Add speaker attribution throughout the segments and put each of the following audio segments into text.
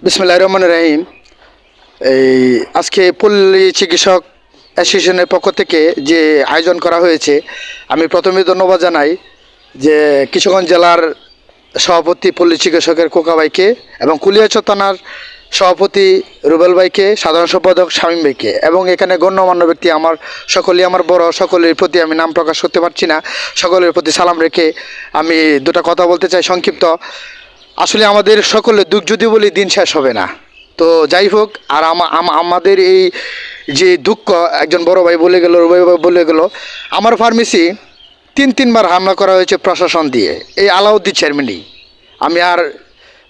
Speaker 1: বিসমুল্লাহ রহমান রাহিম। এই আজকে পল্লী চিকিৎসক অ্যাসোসিয়েশনের পক্ষ থেকে যে আয়োজন করা হয়েছে, আমি প্রথমে ধন্যবাদ জানাই যে কিশোরগঞ্জ জেলার সভাপতি পল্লী চিকিৎসকের কোকাবাইকে এবং কুলিয়াচর থানার সভাপতি রুবেল ভাইকে, সাধারণ সম্পাদক শামীম ভাইকে এবং এখানে গণ্যমান্য ব্যক্তি আমার, সকলেই আমার বড়, সকলের প্রতি আমি নাম প্রকাশ করতে পারছি না। সকলের প্রতি সালাম রেখে আমি দুটো কথা বলতে চাই সংক্ষিপ্ত। আসলে আমাদের সকলে দুঃখ যদি বলি, দিন শেষ হবে না। তো যাই হোক, আর আমাদের এই যে দুঃখ, একজন বড় ভাই বলে গেল, রুবাই ভাই বলে গেল, আমার ফার্মেসি তিন, তিনবার হামলা করা হয়েছে প্রশাসন দিয়ে, এই আলাউদ্দিন চেয়ারম্যানই। আমি আর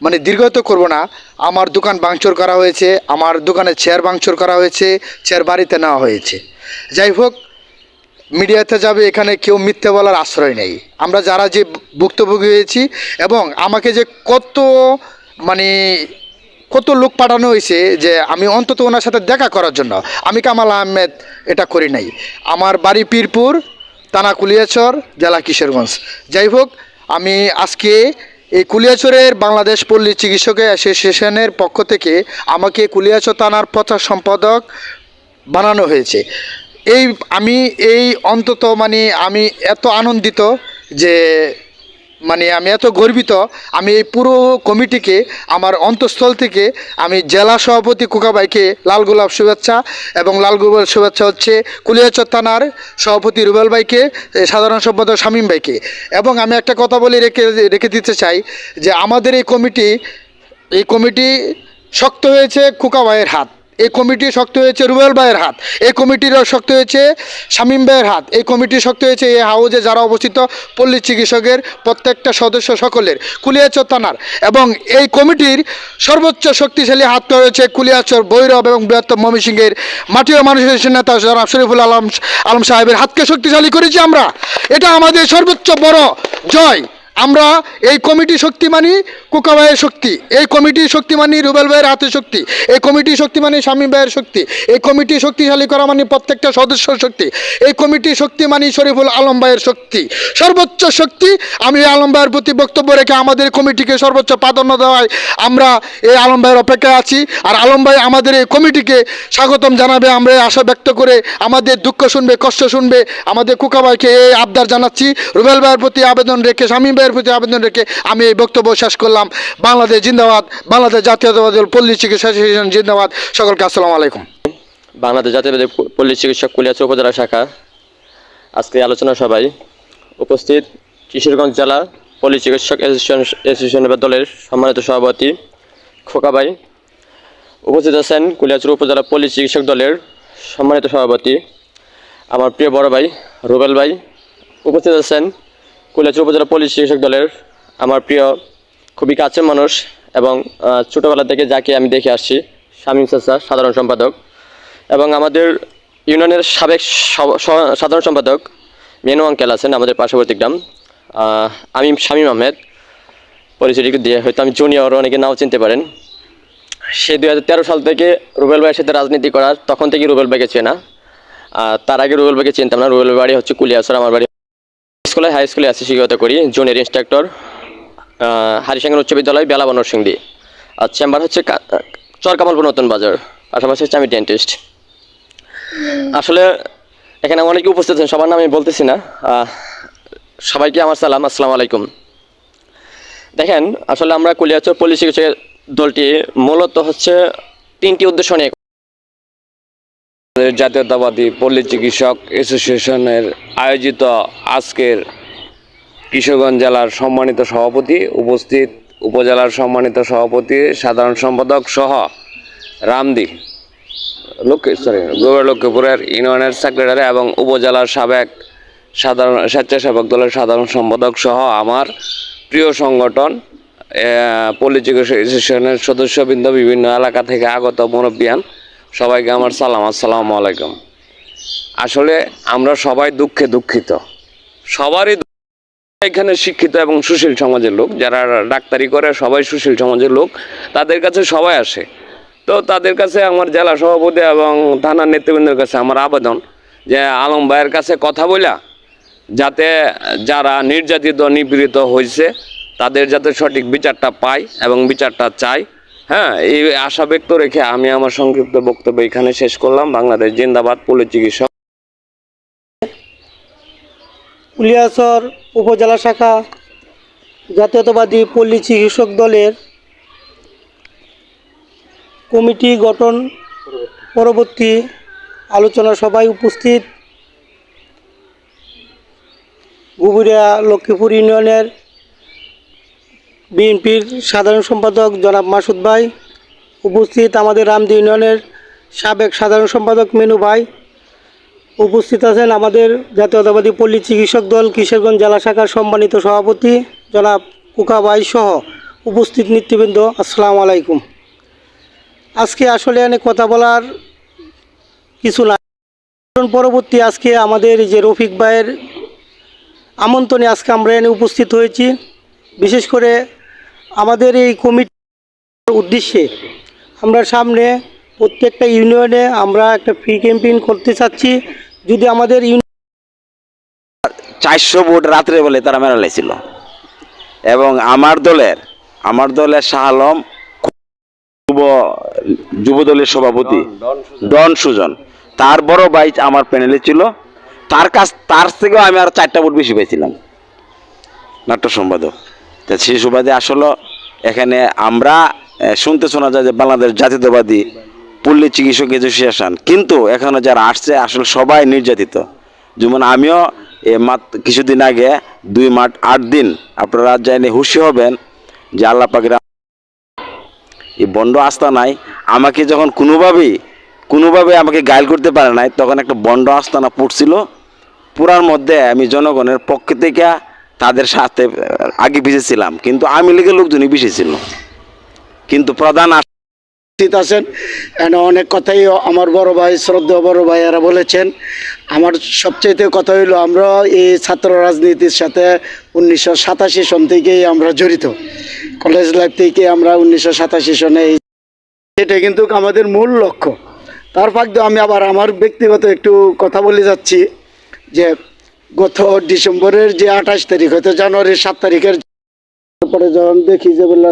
Speaker 1: মানে দীর্ঘত করব না, আমার দোকান ভাঙচুর করা হয়েছে, আমার দোকানে চেয়ার ভাঙচুর করা হয়েছে চেয়ার বাড়িতে নেওয়া হয়েছে। যাই হোক মিডিয়াতে যাবে, এখানে কেউ মিথ্যে বলার আশ্রয় নেই। আমরা যারা যে ভুক্তভোগী হয়েছি এবং আমাকে যে কত মানে কত লোক পাঠানো হয়েছে যে আমি অন্তত ওনার সাথে দেখা করার জন্য, আমি কামাল আহমেদ এটা করি নাই। আমার বাড়ি পীরপুর, থানা কুলিয়াচর, জেলা কিশোরগঞ্জ। যাই হোক, আমি আজকে এই কুলিয়াচরের বাংলাদেশ পল্লী চিকিৎসক অ্যাসোসিয়েশনের পক্ষ থেকে আমাকে কুলিয়াচর থানার প্রচার সম্পাদক বানানো হয়েছে। এই, আমি এই অন্তত মানে আমি এত আনন্দিত যে মানে আমি এত গর্বিত, আমি এই পুরো কমিটিকে, আমার অন্তঃস্থল থেকে আমি জেলা সভাপতি কুকাবাইকে লাল গোলাপ শুভেচ্ছা এবং লাল গোলাপ শুভেচ্ছা হচ্ছে কুলিয়াচর থানার সভাপতি রুবেল ভাইকে সাধারণ সম্পাদক শামীম ভাইকে। এবং আমি একটা কথা বলে রেখে রেখে দিতে চাই যে আমাদের এই কমিটি এই কমিটি শক্ত হয়েছে কুকা ভাইয়ের হাত। এই কমিটি শক্ত হয়েছে রুবেল ভাইয়ের হাত, এই কমিটিরও শক্ত হয়েছে শামীম ভাইয়ের হাত, এই কমিটি শক্ত হয়েছে এই হাউজে যারা অবস্থিত পল্লী চিকিৎসকের প্রত্যেকটা সদস্য সকলের, কুলিয়াচর থানার। এবং এই কমিটির সর্বোচ্চ শক্তিশালী হাত রয়েছে কুলিয়াচর, ভৈরব এবং বৃহত্তম ময়মনসিংহের মাটি ও মানুষের নেতা জনাব শরীফুল আলম আলম সাহেবের হাতকে শক্তিশালী করেছি আমরা। এটা আমাদের সর্বোচ্চ বড় জয়। আমরা এই কমিটি শক্তি মানি কুকা ভাইয়ের শক্তি, এই কমিটি শক্তি মানি রুবেল ভাইয়ের হাতে শক্তি, এই কমিটি শক্তি মানি স্বামী ভাইয়ের শক্তি, এই কমিটি শক্তিশালী করা মানে প্রত্যেকটা সদস্যর শক্তি, এই কমিটি শক্তি মানি শরীফুল আলম ভাইয়ের শক্তি। সর্বোচ্চ শক্তি, আমি আলম ভাইয়ের প্রতি বক্তব্য রেখে আমাদের কমিটিকে সর্বোচ্চ প্রাধান্য দেওয়ায় আমরা এই আলম ভাইয়ের অপেক্ষায় আছি। আর আলম ভাই আমাদের এই কমিটিকে স্বাগতম জানাবে, আমরা আশা ব্যক্ত করে আমাদের দুঃখ শুনবে, কষ্ট শুনবে, আমাদের কুকা ভাইকে এই আবদার জানাচ্ছি। রুবেল ভাইয়ের প্রতি আবেদন রেখে শামীম ভাইয়ের প্রতি আবেদন রেখে আমি এই বক্তব্য শেষ করলাম। বাংলাদেশ জিন্দাবাদ, বাংলাদেশ জাতীয়তাবাদী পল্লী চিকিৎসা জিন্দাবাদ। সকলকে আসসালামু আলাইকুম।
Speaker 2: বাংলাদেশ জাতীয়বাদী পল্লী চিকিৎসক কুলিয়াচর উপজেলা শাখা। আজকে আলোচনা সভায় উপস্থিত কিশোরগঞ্জ জেলা পল্লী চিকিৎসক অ্যাসোসিয়েশন দলের সম্মানিত সভাপতি খোকাবাই উপস্থিত আছেন কুলিয়াচুর উপজেলা পল্লী চিকিৎসক দলের সম্মানিত সভাপতি, আমার প্রিয় বড় ভাই রুবেল ভাই। উপস্থিত আছেন কুলিয়াচর উপজেলা পল্লী চিকিৎসক দলের আমার প্রিয়, খুবই কাছের মানুষ এবং ছোটোবেলা থেকে যাকে আমি দেখে আসছি, শামীম চাচা সাধারণ সম্পাদক এবং আমাদের ইউনিয়নের সাবেক সাধারণ সম্পাদক মেনু আঙ্কেল আছেন আমাদের পার্শ্ববর্তী গ্রাম আমি শামীম আহমেদ। পরিচয় দিয়ে হয়তো আমি জুনিয়র অনেকে নাও চিনতে পারেন। সে দুই হাজার তেরো সাল থেকে রুবেল ভাইয়ের সাথে রাজনীতি করার, তখন থেকে রুবেল ভাইকে চেনা। তার আগে রুবেল ভাইকে চিনতাম না, রুবেল বাড়ি হচ্ছে কুলিয়াসর আমার বাড়ি স্কুলে হাই স্কুলে আসি শিক্ষকতা করি জুনিয়র ইনস্ট্রাক্টর হারিসাঙ্গন উচ্চ বিদ্যালয় বেলাবা নরসিংদী আর চেম্বার হচ্ছে চরকামালপুর নতুন বাজার, পাশাপাশি হচ্ছে আমি ডেন্টিস্ট আসলে এখানে অনেকে উপস্থিত আছেন, সবার নাম আমি বলতেছি না। সবাইকে আমার সালাম, আসসালামু আলাইকুম। দেখেন, আসলে আমরা কুলিয়াচর পল্লী দলটি মূলত হচ্ছে তিনটি উদ্দেশ্য নিয়ে
Speaker 3: জাতীয়তাবাদী পল্লী চিকিৎসক অ্যাসোসিয়েশনের আয়োজিত আজকের কিশোরগঞ্জ জেলার সম্মানিত সভাপতি উপস্থিত, উপজেলার সম্মানিত সভাপতি, সাধারণ সম্পাদক সহ রামদি, লক্ষ্মী সরি লক্ষ্মীপুরের ইউনিয়নের সেক্রেটারি এবং উপজেলার সাবেক সাধারণ, স্বেচ্ছাসেবক দলের সাধারণ সম্পাদক সহ আমার প্রিয় সংগঠন পল্লী চিকিৎসা অ্যাসোসিয়েশনের সদস্যবৃন্দ, বিভিন্ন এলাকা থেকে আগত মুরব্বিয়ান সবাইকে আমার সালাম, আসসালামু আলাইকুম। আসলে আমরা সবাই দুঃখে দুঃখিত। সবারই এখানে শিক্ষিত এবং সুশীল সমাজের লোক, যারা ডাক্তারি করে, সবাই সুশীল সমাজের লোক, তাদের কাছে সবাই আসে। তো তাদের কাছে আমার জেলা সভাপতি এবং থানার নেতৃবৃন্দের কাছে আমার আবেদন যে, আলম ভাইয়ের কাছে কথা বলা যাতে যারা নির্যাতিত, নিপীড়িত হয়েছে তাদের যাতে সঠিক বিচারটা পায় এবং বিচারটা চায়। হ্যাঁ এই আশা ব্যক্ত রেখে আমি আমার সংক্ষিপ্ত বক্তব্য এখানে শেষ করলাম। বাংলাদেশ জিন্দাবাদ পল্লী চিকিৎসক।
Speaker 4: উলিয়াসর উপজেলা শাখা জাতীয়তাবাদী পল্লী চিকিৎসক দলের কমিটি গঠন পরবর্তী আলোচনা সভায় উপস্থিত। গুবুরিয়া লক্ষ্মীপুর ইউনিয়নের বিএনপির সাধারণ সম্পাদক জনাব মাসুদ ভাই, উপস্থিত আমাদের রামদি ইউনিয়নের সাবেক সাধারণ সম্পাদক মেনু ভাই, উপস্থিত আছেন আমাদের জাতীয়তাবাদী পল্লী চিকিৎসক দল কিশোরগঞ্জ জেলা শাখার সম্মানিত সভাপতি জনাব কুকা ভাই সহ উপস্থিত নেতৃবৃন্দ, আসসালামু আলাইকুম। আজকে আসলে অনেক কথা বলার কিছু না পরবর্তী আজকে আমাদের যে রফিক ভাইয়ের আমন্ত্রণে আজকে আমরা এনে উপস্থিত হয়েছি। বিশেষ করে আমাদের এই কমিটির উদ্দেশ্যে আমরা সামনে প্রত্যেকটা ইউনিয়নে আমরা একটা ফ্রি ক্যাম্পেইন করতে চাচ্ছি। যদি আমাদের
Speaker 5: চারশো ভোট রাত্রে বলে তারা মেরা লাইছিল এবং আমার দলের আমার দলের শাহ আলম যুব যুব দলের সভাপতি ডন সুজন। তার বড় ভাই আমার প্যানেলে ছিল। তার কাছ, তার থেকেও আমি আর চারটা ভোট বেশি পেয়েছিলাম। নাট্য সম্পাদক। তা সুবাদে আসলে, এখানে আমরা শুনতে শোনা যায় যে বাংলাদেশ জাতীয়তাবাদী পল্লী চিকিৎসক অ্যাসোসিয়েশন কিন্তু এখানে যারা আসছে, আসলে সবাই নির্যাতিত। যেমন আমিও এ মাত, কিছুদিন আগে দুই মাঠ, আট দিন আপনারা জানি হুশি হবেন যে আল্লাহ এই বন্ড আস্থা নাই। আমাকে যখন কোনোভাবেই কোনোভাবে আমাকে গাইল করতে পারে নাই, তখন একটা বন্ড আস্তানা পড়ছিল। পুরার মধ্যে আমি জনগণের পক্ষ থেকে তাদের সাথে আগে পিছিয়েছিলাম কিন্তু আমি লীগের লোকজনই বেশি ছিল কিন্তু প্রধান
Speaker 6: উপস্থিত আছেন এখানে অনেক কথাই আমার বড় ভাই, শ্রদ্ধেয় বড় ভাইয়েরা বলেছেন। আমার সবচেয়ে কথা হইল, আমরা এই ছাত্র রাজনীতির সাথে উনিশশো সাতাশি সন থেকেই আমরা জড়িত। কলেজ লাইফ থেকে আমরা উনিশশো সাতাশি সনে এটা কিন্তু আমাদের মূল লক্ষ্য। তার ফাঁক আমি আবার আমার ব্যক্তিগত একটু কথা বলে যাচ্ছি যে গত ডিসেম্বরের যে আঠাশ তারিখ, হয়তো জানুয়ারির সাত তারিখের পরে যখন দেখি যে বলল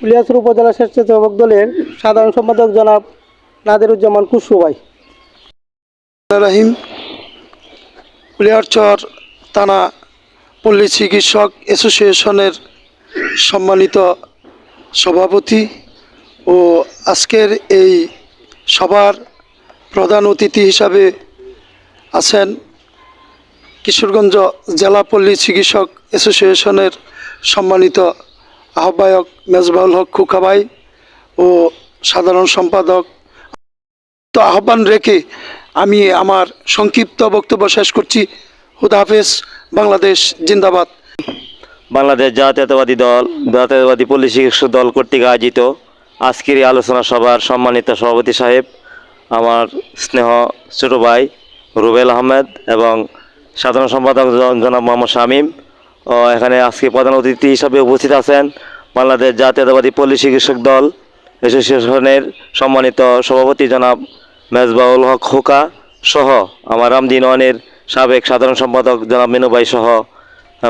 Speaker 4: ইলিয়াসপুর উপজেলা স্বেচ্ছাসেবক দলের সাধারণ সম্পাদক জনাব নাদেরুজ্জামান কুসু ভাই।
Speaker 1: রাহিম কুলিয়ারচর থানা পল্লী চিকিৎসক অ্যাসোসিয়েশনের সম্মানিত সভাপতি ও আজকের এই সভার প্রধান অতিথি হিসাবে আছেন কিশোরগঞ্জ জেলা পল্লী চিকিৎসক অ্যাসোসিয়েশনের সম্মানিত আহ্বায়ক মেজবাউল হক খুকাবাই ও সাধারণ সম্পাদক। তো আহ্বান রেখে আমি আমার সংক্ষিপ্ত বক্তব্য শেষ করছি। হুদা হাফেজ, বাংলাদেশ জিন্দাবাদ।
Speaker 7: বাংলাদেশ জাতীয়তাবাদী দল, জাতীয়তাবাদী পল্লী চিকিৎসক দল কর্তৃক আয়োজিত আজকের এই আলোচনা সভার সম্মানিত সভাপতি সাহেব আমার স্নেহ ছোট ভাই রুবেল আহমেদ এবং সাধারণ সম্পাদক জনাব মোহাম্মদ শামীম। ও এখানে আজকে প্রধান অতিথি হিসাবে উপস্থিত আছেন বাংলাদেশ জাতীয়তাবাদী পল্লী চিকিৎসক দল অ্যাসোসিয়েশনের সম্মানিত সভাপতি জনাব মেজবাউল হক খোকা সহ আমার রামদিন ওয়ানের সাবেক সাধারণ সম্পাদক জনাব মিনুভাই সহ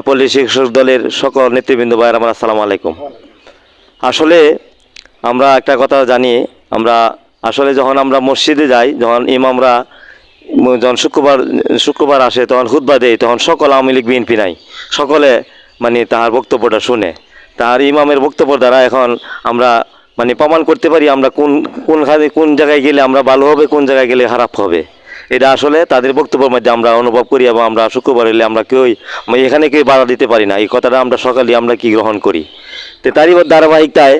Speaker 7: পল্লী শিক্ষক দলের সকল নেতৃবৃন্দ ভাইয়ের, আমার আসসালামু আলাইকুম। আসলে আমরা একটা কথা জানি, আমরা আসলে যখন আমরা মসজিদে যাই, যখন ইমামরা যখন শুক্রবার শুক্রবার আসে, তখন হুদবা দেয়, তখন সকল আওয়ামী লীগ বিএনপি নাই। সকলে মানে তাহার বক্তব্যটা শুনে। তাহার ইমামের বক্তব্য দ্বারা এখন আমরা মানে প্রমাণ করতে পারি আমরা কোন কোন কোন জায়গায় গেলে আমরা ভালো হবে, কোন জায়গায় গেলে খারাপ হবে। এটা আসলে তাদের বক্তব্যের মধ্যে আমরা অনুভব করি এবং আমরা শুক্রবার এলে আমরা কেউই মানে এখানে কেউ বাধা দিতে পারি না। এই কথাটা আমরা সকালে আমরা কি গ্রহণ করি? তো তারই ধারাবাহিকতায়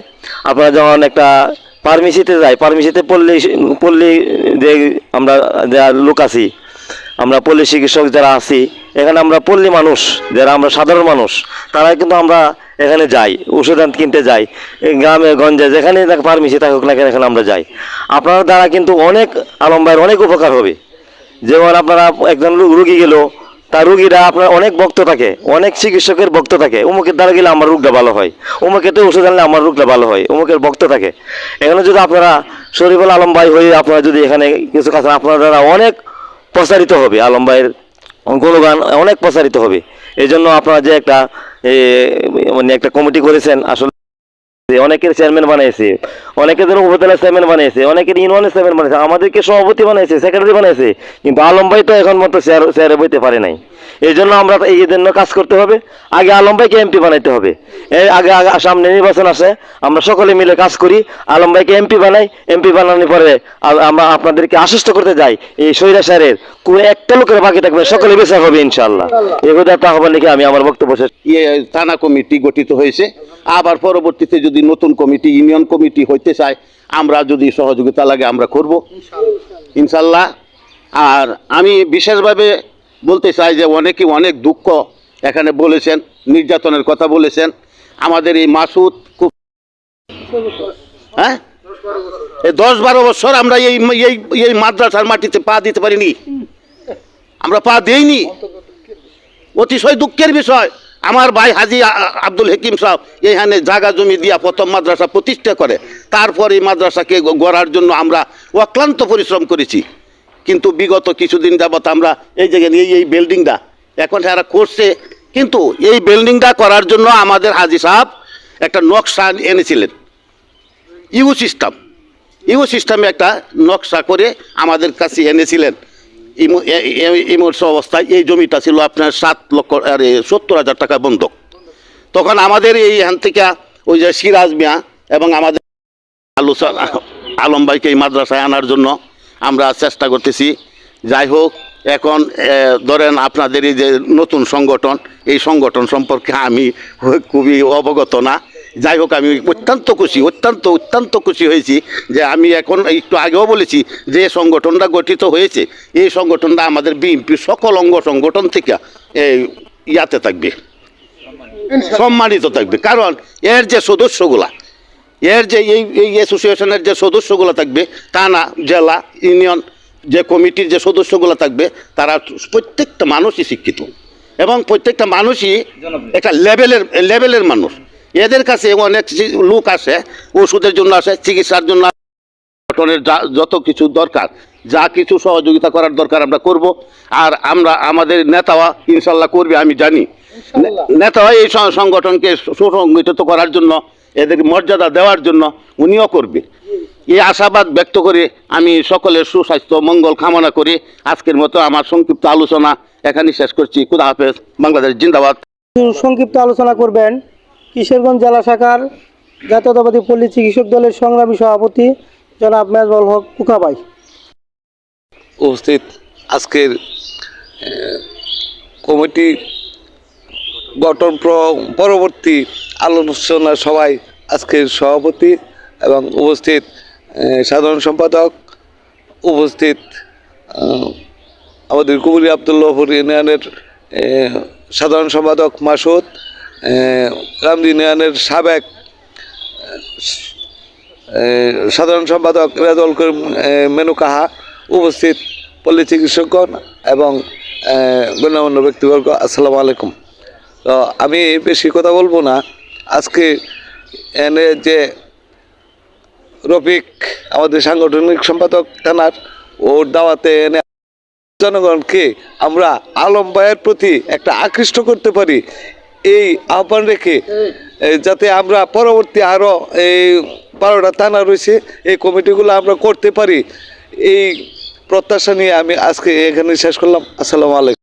Speaker 7: আপনারা যখন একটা পারমিশিতে যাই। পারমিশিতে পল্লী পল্লী যে আমরা যারা লোক আছি, আমরা পল্লী চিকিৎসক যারা আছি, এখানে আমরা পল্লী মানুষ, যারা আমরা সাধারণ মানুষ তারা কিন্তু আমরা এখানে যাই, ওষুধ কিনতে যাই গ্রামে, গঞ্জে, যেখানে দেখ পারমিশি থাকুক না কেন এখানে আমরা যাই। আপনার দ্বারা কিন্তু অনেক আলম ভাইয়ের অনেক উপকার হবে। যেমন আপনারা একজন রুগী গেল তার রুগীরা আপনার অনেক ভক্ত থাকে, অনেক চিকিৎসকের ভক্ত থাকে। অমুকের দ্বারা গেলে আমার রোগটা ভালো হয়। অমুকেতে ওষুধ আনলে আমার রোগটা ভালো হয়। অমুকের ভক্ত থাকে। এখানে যদি আপনারা শরীফুল আলম ভাই হয়ে আপনারা যদি এখানে কিছু কাজ আপনার দ্বারা অনেক প্রসারিত হবে। আলম ভাইয়ের গুণগান অনেক প্রসারিত হবে। এই জন্য আপনারা যে একটা মানে একটা কমিটি করেছেন, আসলে অনেকের চেয়ারম্যান বানাইছে, অনেকের জন্য উপজেলা চেয়ারম্যান বানিয়েছে অনেকের ইউনিয়নের চেয়ারম্যান বানাইছে, আমাদেরকে সভাপতি বানাইছে, সেক্রেটারি বানাইছে, কিন্তু আলম ভাই তো এখন মতো চেয়ার, চেয়ারে বইতে পারে নাই। এই জন্য আমরা এই জন্য কাজ করতে হবে। আগে আলম ভাইকে এমপি বানাইতে হবে। এর আগে সামনে নির্বাচন আসে আমরা সকলে মিলে কাজ করি। আলম ভাইকে এমপি বানাই এমপি বানানোর পরে আমরা আপনাদেরকে আশ্বস্ত করতে যাই এই সৈরা সারের কোনো একটা লোকের বাকি থাকবে সকলে বেঁচে হবে ইনশাল্লাহ এই কথা আহ্বান লিখে আমি আমার বক্তব্য শেষ।
Speaker 8: ইয়ে থানা কমিটি গঠিত হয়েছে। আবার পরবর্তীতে যদি নতুন কমিটি ইউনিয়ন কমিটি হইতে চায় আমরা যদি সহযোগিতা লাগে আমরা করব। ইনশাল্লাহ আর আমি বিশেষভাবে বলতে চাই যে অনেকে অনেক দুঃখ এখানে বলেছেন, নির্যাতনের কথা বলেছেন। আমাদের এই মাসুদ খুব হ্যাঁ? দশ বারো বছর আমরা এই এই এই মাদ্রাসার মাটিতে পা দিতে পারিনি। আমরা পা দেইনি। অতিশয় দুঃখের বিষয়। আমার ভাই হাজি আব্দুল হাকিম সাহেব এখানে জাগা জমি দিয়া প্রথম মাদ্রাসা প্রতিষ্ঠা করে। তারপর এই মাদ্রাসাকে গড়ার জন্য আমরা অক্লান্ত পরিশ্রম করেছি। কিন্তু বিগত কিছুদিন যাবত আমরা এই জায়গায় এই এই বিল্ডিংটা এখন যারা করছে, কিন্তু এই বিল্ডিংটা করার জন্য আমাদের হাজি সাহেব একটা নকশা এনেছিলেন। You system. ইউ সিস্টেমে একটা নকশা করে আমাদের কাছে এনেছিলেন। ইমো- এ- এ- ইমর্স অবস্থায় এই জমিটা ছিল আপনার সাত লক্ষ, আরে, সত্তর হাজার টাকা বন্ধক। তখন আমাদের এই এখান থেকে ওই যে সিরাজ মিয়া এবং আমাদের আলোচনা আলম ভাইকে এই মাদ্রাসায় আনার জন্য আমরা চেষ্টা করতেছি। যাই হোক, এখন ধরেন আপনাদের এই যে নতুন সংগঠন, এই সংগঠন সম্পর্কে আমি খুবই অবগত না। যাই হোক, আমি অত্যন্ত খুশি, অত্যন্ত অত্যন্ত খুশি হয়েছি যে আমি এখন একটু আগেও বলেছি যে সংগঠনটা গঠিত হয়েছে। এই সংগঠনটা আমাদের বিএনপির সকল অঙ্গ সংগঠন থেকে এই ইয়াতে থাকবে, সম্মানিত থাকবে। কারণ এর যে সদস্যগুলা এর যে এই এই অ্যাসোসিয়েশনের যে সদস্যগুলো থাকবে তা না জেলা ইউনিয়ন যে কমিটির যে সদস্যগুলো থাকবে তারা প্রত্যেকটা মানুষই শিক্ষিত। এবং প্রত্যেকটা মানুষই একটা লেভেলের লেভেলের মানুষ। এদের কাছে অনেক লোক আসে ওষুধের জন্য আসে চিকিৎসার জন্য আসে, সংগঠনের যা- যত কিছু দরকার যা কিছু সহযোগিতা করার দরকার আমরা করব। আর আমরা আমাদের নেতাওয়া ইনশাল্লাহ করবে আমি জানি। নে- নেতাওয়া এই সংগঠনকে সুসংগঠিত করার জন্য এদের মর্যাদা দেওয়ার জন্য উনিও করবে। এই আশাবাদ ব্যক্ত করে আমি সকলের সুস্বাস্থ্য মঙ্গল কামনা করে আজকের মতো আমার সংক্ষিপ্ত আলোচনা এখানে শেষ করছি। খুদা হাফেজ বাংলাদেশ জিন্দাবাদ।
Speaker 4: সংক্ষিপ্ত আলোচনা করবেন কিশোরগঞ্জ জেলা শাখার জাতীয়তাবাদী পল্লী চিকিৎসক দলের সংগ্রামী সভাপতি জনাব মেজবল হক কুকাবাই
Speaker 9: উপস্থিত আজকের কমিটি গঠন প্র- পরবর্তী আলোচনা সভায় আজকের সভাপতি এবং উপস্থিত সাধারণ সম্পাদক উপস্থিত আমাদের কুবুরি আবদুল্লাহপুর ইউনিয়নের সাধারণ সম্পাদক মাসুদ রামদি ইউনিয়নের সাবেক সাধারণ সম্পাদক রেজাউল করিম আহ, মেনু কাহা উপস্থিত পল্লী চিকিৎসকগণ এবং গণ্যমান্য ব্যক্তিবর্গ আসসালামু আলাইকুম। তো আমি বেশি কথা বলব না। আজকে এনে যে রফিক, আমাদের সাংগঠনিক সম্পাদক থানার, ওর দাওয়াতে এনে জনগণকে আমরা আলম ভাইয়ের প্রতি একটা আকৃষ্ট করতে পারি। এই আহ্বান রেখে যাতে আমরা পরবর্তী আরও এই বারোটা থানা রয়েছে, এই কমিটিগুলো আমরা করতে পারি। এই প্রত্যাশা নিয়ে আমি আজকে এখানে শেষ করলাম। আসসালামু আলাইকুম।